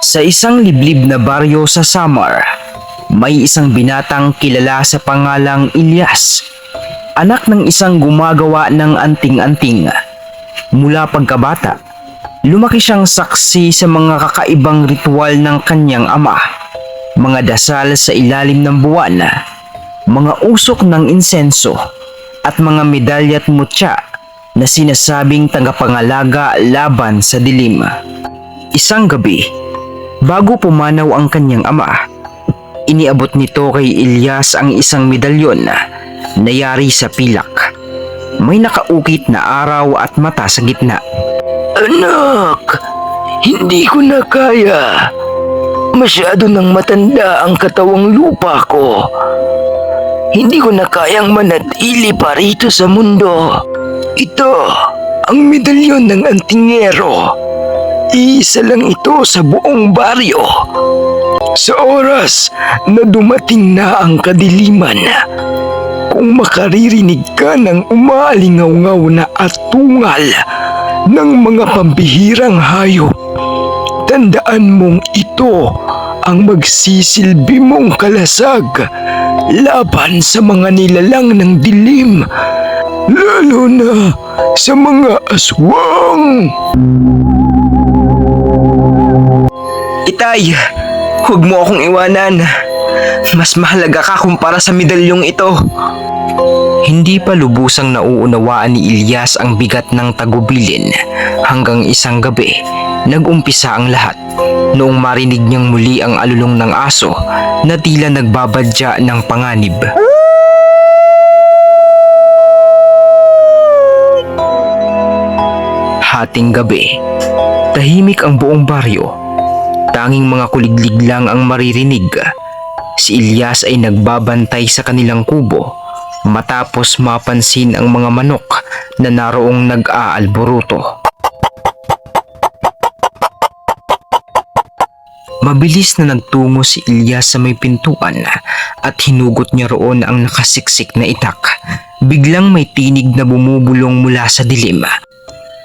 Sa isang liblib na baryo sa Samar, may isang binatang kilala sa pangalang Ilyas. Anak ng isang gumagawa ng anting-anting. Mula pagkabata, lumaki siyang saksi sa mga kakaibang ritual ng kanyang ama. Mga dasal sa ilalim ng buwan, mga usok ng insenso, at mga medalya at mutya na sinasabing tagapangalaga laban sa dilim. Isang gabi, bago pumanaw ang kanyang ama, iniabot nito kay Ilyas ang isang medalyon na yari sa pilak. May nakaukit na araw at mata sa gitna. Anak, hindi ko na kaya. Masyado nang matanda ang katawang lupa ko. Hindi ko na kayang manatili pa rito sa mundo. Ito, ang medalyon ng antingero. Isa lang ito sa buong baryo. Sa oras na dumating na ang kadiliman, kung makaririnig ka ng umalingaw-ngaw na atungal ng mga pambihirang hayop, tandaan mong ito ang magsisilbi mong kalasag laban sa mga nilalang ng dilim, lalo na sa mga aswang. Itay, huwag mo akong iwanan. Mas mahalaga ka kumpara sa medalyong ito. Hindi pa lubusang nauunawaan ni Ilyas ang bigat ng tagubilin hanggang isang gabi nagumpisa ang lahat noong marinig niyang muli ang alulong ng aso na tila nagbabadya ng panganib. Hating gabi, tahimik ang buong baryo Tanging mga kuliglig lang ang maririnig. Si Ilyas ay nagbabantay sa kanilang kubo matapos mapansin ang mga manok na naroong nag-aalboruto. Mabilis na nagtungo si Ilyas sa may pintuan at hinugot niya roon ang nakasiksik na itak. Biglang may tinig na bumubulong mula sa dilim.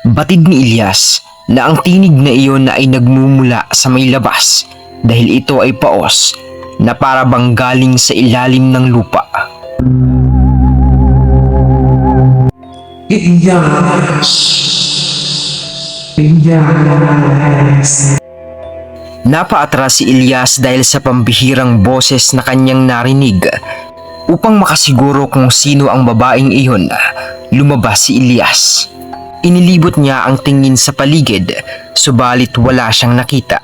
Batid ni Ilyas na ang tinig na iyon na ay nagmumula sa may labas dahil ito ay paos na para bang galing sa ilalim ng lupa. Ilyas. Ilyas. Napaatras si Ilyas dahil sa pambihirang boses na kanyang narinig. Upang makasiguro kung sino ang babaeng iyon, lumabas si Ilyas. Inilibot niya ang tingin sa paligid, subalit wala siyang nakita.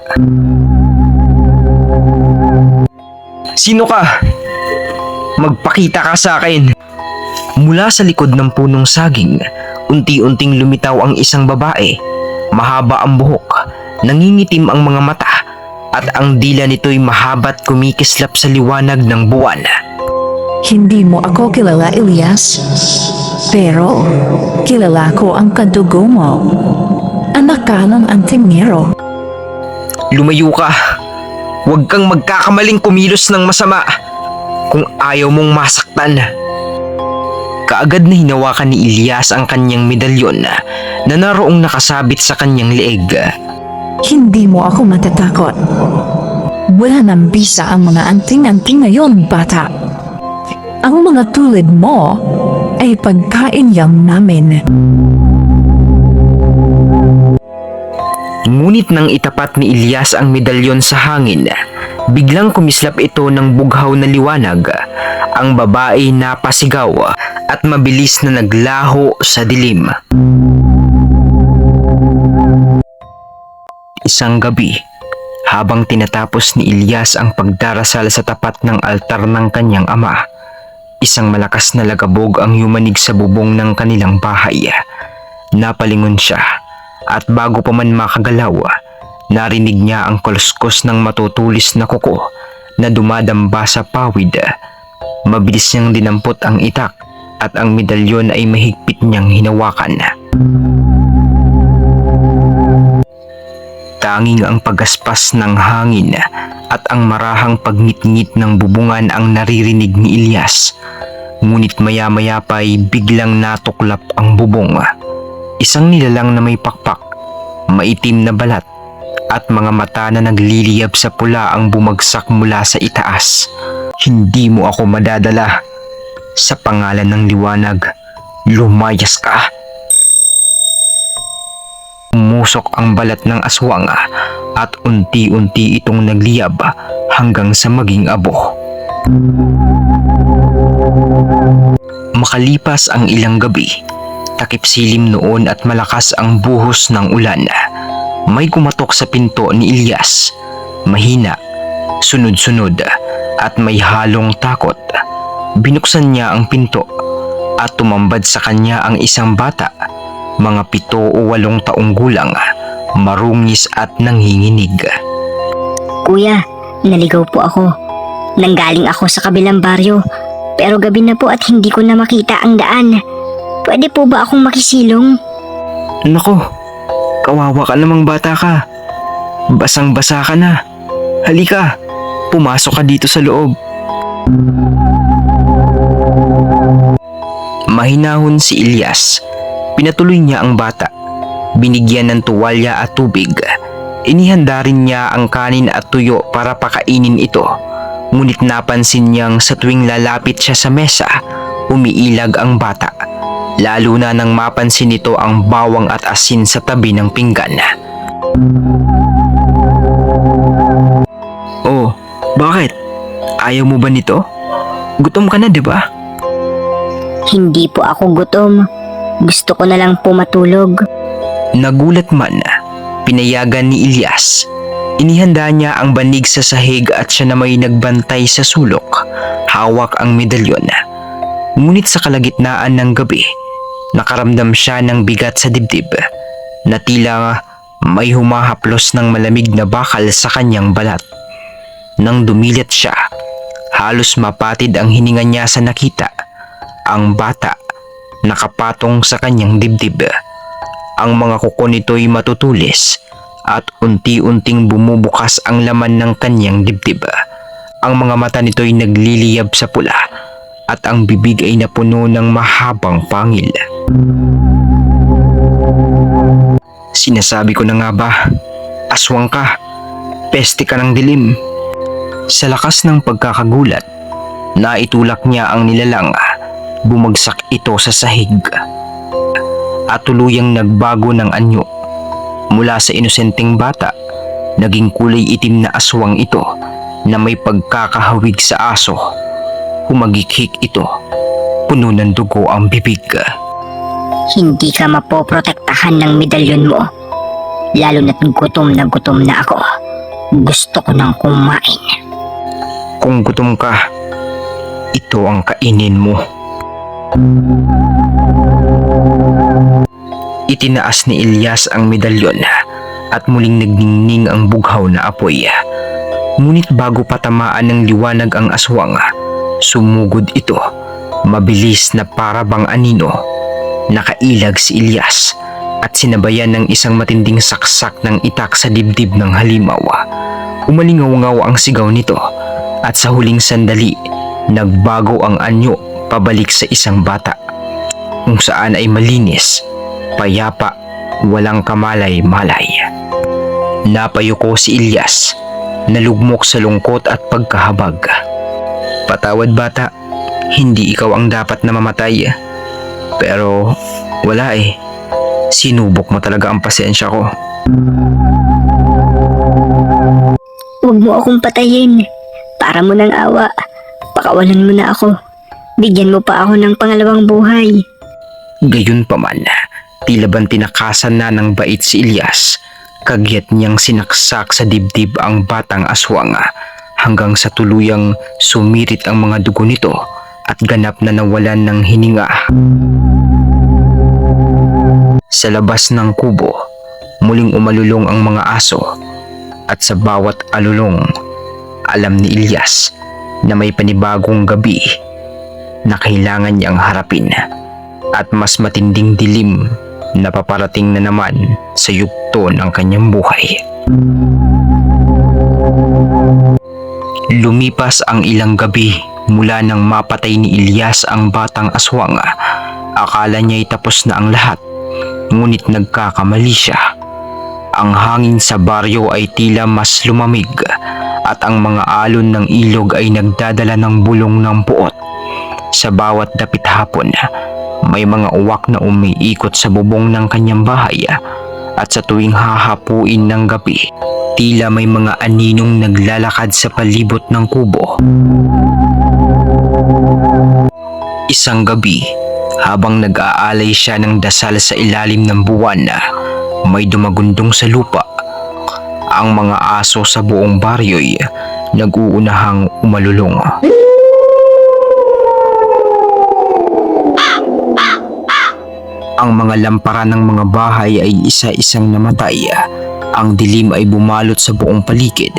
Sino ka? Magpakita ka sa akin. Mula sa likod ng punong saging, unti-unting lumitaw ang isang babae. Mahaba ang buhok, nangingitim ang mga mata, at ang dila nito'y mahabat kumikislap sa liwanag ng buwan. Hindi mo ako kilala, Elias. Pero, kilala ko ang kadugo mo. Anak ka ng antingero. Lumayo ka. Huwag kang magkakamaling kumilos ng masama kung ayaw mong masaktan. Kaagad na hinawakan ni Ilyas ang kanyang medalyon na naroong nakasabit sa kanyang leeg. Hindi mo ako matatakot. Wala nang bisa ang mga anting-anting ngayon, bata. Ang mga tulad mo ay pagkain lang namin. Ngunit nang itapat ni Ilyas ang medalyon sa hangin, biglang kumislap ito ng bughaw na liwanag. Ang babae napasigaw at mabilis na naglaho sa dilim. Isang gabi, habang tinatapos ni Ilyas ang pagdarasal sa tapat ng altar ng kanyang ama, isang malakas na lagabog ang yumanig sa bubong ng kanilang bahay. Napalingon siya at bago pa man makagalaw, narinig niya ang kaluskos ng matutulis na kuko na dumadamba sa pawid. Mabilis niyang dinampot ang itak at ang medalyon ay mahigpit niyang hinawakan. Tanging ang pagaspas ng hangin at ang marahang pagngit-ngit ng bubungan ang naririnig ni Ilyas. Ngunit maya-maya pa ay biglang natuklap ang bubong. Isang nilalang na may pakpak, maitim na balat at mga mata na nagliliyab sa pula ang bumagsak mula sa itaas. Hindi mo ako madadala. Sa pangalan ng liwanag, lumayas ka. Umusok ang balat ng aswang at unti-unti itong nagliyab hanggang sa maging abo. Makalipas ang ilang gabi, takip silim noon at malakas ang buhos ng ulan. May kumatok sa pinto ni Ilyas. Mahina, sunod-sunod at may halong takot. Binuksan niya ang pinto at tumambad sa kanya ang isang bata, mga pito o walong taong gulang, marungis at nanginginig. Kuya, naligaw po ako. Nanggaling ako sa kabilang baryo. Pero gabi na po at hindi ko na makita ang daan. Pwede po ba akong makisilong? Nako, kawawa ka namang bata ka. Basang-basa ka na. Halika, pumasok ka dito sa loob. Mahinahon si Ilyas. Pinatuloy niya ang bata. Binigyan ng tuwalya at tubig. Inihanda rin niya ang kanin at tuyo para pakainin ito. Ngunit napansin niyang sa tuwing lalapit siya sa mesa, umiilag ang bata. Lalo na nang mapansin nito ang bawang at asin sa tabi ng pinggan. Oh, bakit? Ayaw mo ba nito? Gutom ka na, di ba? Hindi po ako gutom. Gusto ko na lang po matulog. Nagulat man, pinayagan ni Ilyas. Inihanda niya ang banig sa sahig at siya na may nagbantay sa sulok. Hawak ang medalyon. Ngunit sa kalagitnaan ng gabi, nakaramdam siya ng bigat sa dibdib na tila may humahaplos ng malamig na bakal sa kanyang balat. Nang dumilat siya, halos mapatid ang hininga niya sa nakita. Ang bata nakapatong sa kanyang dibdib. Ang mga kuko nito'y matutulis at unti-unting bumubukas ang laman ng kanyang dibdib. Ang mga mata nito'y nagliliyab sa pula at ang bibig ay napuno ng mahabang pangil. Sinasabi ko na nga ba, aswang ka, peste ka ng dilim. Sa lakas ng pagkakagulat, naitulak niya ang nilalang, bumagsak ito sa sahig. At tuluyang nagbago ng anyo. Mula sa inosenteng bata, naging kulay itim na aswang ito na may pagkakahawig sa aso. Humagikhik ito, puno ng dugo ang bibig. Hindi ka mapoprotektahan ng medalyon mo. Lalo na't gutom na gutom na ako. Gusto ko nang kumain. Kung gutom ka, ito ang kainin mo. Itinaas ni Ilyas ang medalyon at muling nagningning ang bughaw na apoy. Ngunit bago patamaan ng liwanag ang aswang, sumugod ito, mabilis na para bang anino. Nakailag si Ilyas at sinabayan ng isang matinding saksak ng itak sa dibdib ng halimaw. Umalingaw-ngaw ang sigaw nito at sa huling sandali, nagbago ang anyo pabalik sa isang bata. Kung saan ay malinis, payapa, walang kamalay-malay. Napayuko si Ilyas, nalugmok sa lungkot at pagkahabag. Patawad bata, hindi ikaw ang dapat na mamatay. Pero wala eh, sinubok mo talaga ang pasensya ko. Huwag mo akong patayin. Para mo ng awa. Pakawalan mo na ako. Bigyan mo pa ako ng pangalawang buhay. Gayon pa man, tila bang tinakasan na ng bait si Ilyas. Kagyat niyang sinaksak sa dibdib ang batang aswang hanggang sa tuluyang sumirit ang mga dugo nito at ganap na nawalan ng hininga. Sa labas ng kubo, muling umalulong ang mga aso at sa bawat alulong, alam ni Ilyas na may panibagong gabi na kailangan niyang harapin at mas matinding dilim na paparating na naman sa yugto ng kanyang buhay. Lumipas ang ilang gabi mula nang mapatay ni Ilyas ang batang aswang. Akala niya'y tapos na ang lahat, ngunit nagkakamali siya. Ang hangin sa baryo ay tila mas lumamig at ang mga alon ng ilog ay nagdadala ng bulong ng puot. Sa bawat dapit hapon, may mga uwak na umiikot sa bubong ng kanyang bahay at sa tuwing hahapuin ng gabi, tila may mga aninong naglalakad sa palibot ng kubo. Isang gabi, habang nag-aalay siya ng dasal sa ilalim ng buwan may dumagundong sa lupa, ang mga aso sa buong baryo'y nag-uunahang umalulong. Ang mga lampara ng mga bahay ay isa-isang namatay. Ang dilim ay bumalot sa buong paligid,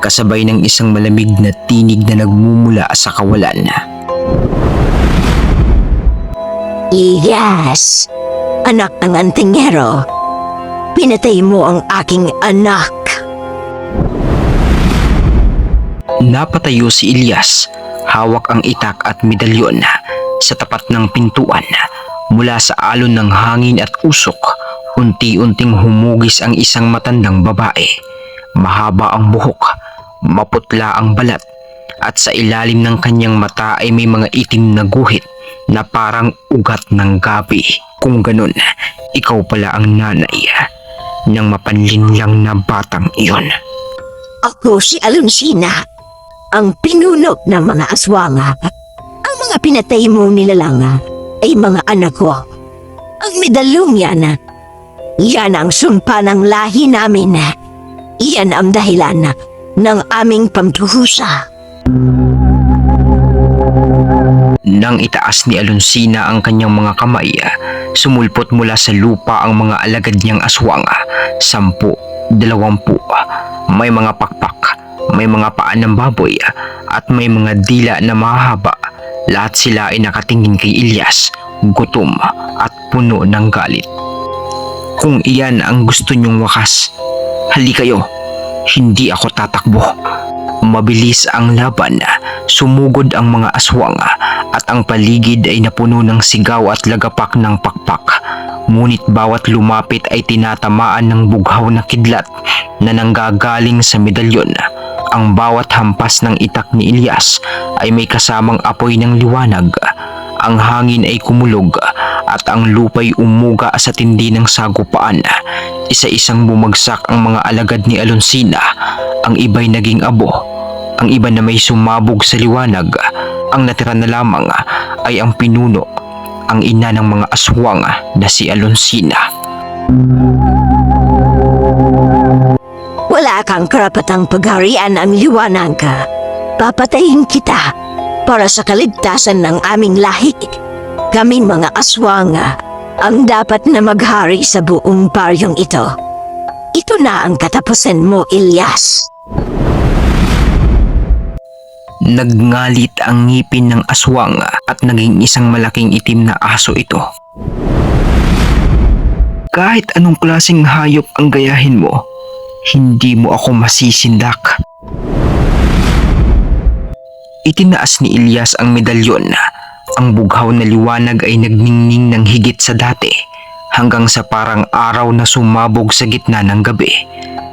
kasabay ng isang malamig na tinig na nagmumula sa kawalan. Yes, anak ng antingero. Pinatay mo ang aking anak. Napatayo si Ilyas, hawak ang itak at medalyon sa tapat ng pintuan. Mula sa alon ng hangin at usok, unti-unting humugis ang isang matandang babae. Mahaba ang buhok, maputla ang balat, at sa ilalim ng kanyang mata ay may mga itim na guhit na parang ugat ng gabi. Kung ganun, ikaw pala ang nanay ng mapanlinlang na batang iyon. Ako si Alonsina, ang pinunok ng mga aswanga. Ang mga pinatay mo nilalanga ay mga anak ko. Ang medalyong yan, yan ang sumpa ng lahi namin. Iyan ang dahilan ng aming pamtuhusa. Nang itaas ni Alonsina ang kanyang mga kamay, sumulpot mula sa lupa ang mga alagad niyang aswang. Sampu, dalawampu, may mga pakpak, may mga paan ng baboy, at may mga dila na mahaba. Lahat sila ay nakatingin kay Ilyas, gutom at puno ng galit. Kung iyan ang gusto niyong wakas, hali kayo, hindi ako tatakbo. Mabilis ang laban, sumugod ang mga aswang at ang paligid ay napuno ng sigaw at lagapak ng pakpak. Ngunit bawat lumapit ay tinatamaan ng bughaw na kidlat na nanggagaling sa medalyon. Ang bawat hampas ng itak ni Ilyas ay may kasamang apoy ng liwanag. Ang hangin ay kumulog at ang lupay umuga sa tindi ng sagupaan. Isa-isang bumagsak ang mga alagad ni Alonsina. Ang iba'y naging abo. Ang iba na may sumabog sa liwanag. Ang natira na lamang ay ang pinuno, ang ina ng mga aswang na si Alonsina. Wala kang karapatang pagharian ang liwanag ka. Papatayin kita para sa kaligtasan ng aming lahi. Kami mga aswanga ang dapat na maghari sa buong baryong ito. Ito na ang katapusan mo, Ilyas. Nagngalit ang ngipin ng aswang at naging isang malaking itim na aso ito. Kahit anong klaseng hayop ang gayahin mo, hindi mo ako masisindak. Itinaas ni Ilyas ang medalyon. Ang bughaw na liwanag ay nagningning ng higit sa dati hanggang sa parang araw na sumabog sa gitna ng gabi.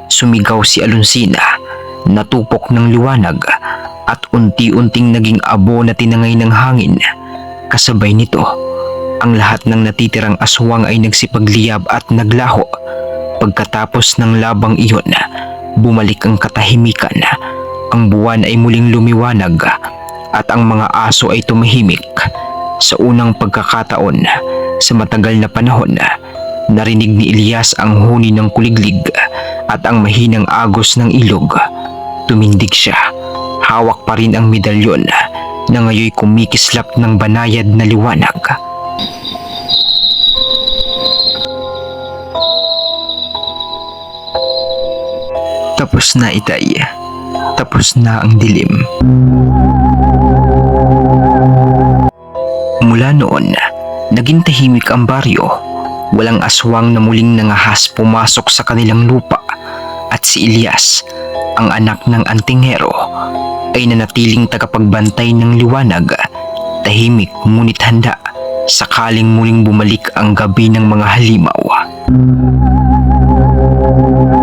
Sumigaw si Alonsina, natupok ng liwanag at unti-unting naging abo na tinangay ng hangin. Kasabay nito, ang lahat ng natitirang aswang ay nagsipagliyab at naglaho. Pagkatapos ng labang iyon, bumalik ang katahimikan. Ang buwan ay muling lumiwanag at ang mga aso ay tumahimik. Sa unang pagkakataon, sa matagal na panahon, narinig ni Elias ang huni ng kuliglig at ang mahinang agos ng ilog. Tumindig siya. Hawak pa rin ang medalyon na ngayoy kumikislap ng banayad na liwanag. Tapos na itay. Tapos na ang dilim. Mula noon, naging tahimik ang baryo. Walang aswang na muling nangahas pumasok sa kanilang lupa. At si Elias, ang anak ng antingero, ay nanatiling tagapagbantay ng liwanag, tahimik ngunit handa sakaling muling bumalik ang gabi ng mga halimaw.